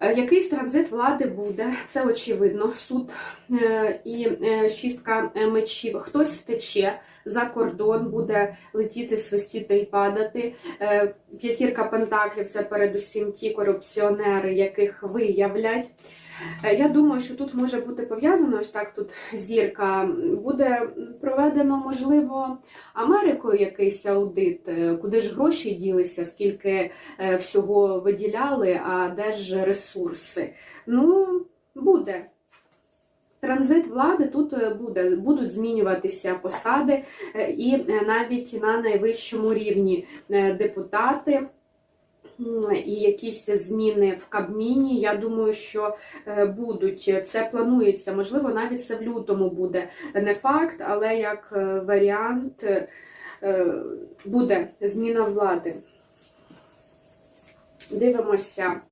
Е, Якийсь транзит влади буде, це очевидно. Суд е, і е, шістка мечів. Хтось втече за кордон, буде летіти, свистіти і падати. П'ятірка пентаклів це передусім ті корупціонери, яких виявлять. Е, Я думаю, що тут може бути пов'язано ось так. Тут зірка буде проведено, можливо, Америкою якийсь аудит, е, куди ж гроші ділися, скільки е, всього виділяли, а де ж ресурси. Ну, буде. Транзит влади тут буде, будуть змінюватися посади, і навіть на найвищому рівні депутати. М, І якісь зміни в Кабміні, я думаю, що е, будуть. Це планується. Можливо, навіть це в лютому буде не факт, але як е, варіант е, буде зміна влади. Дивимося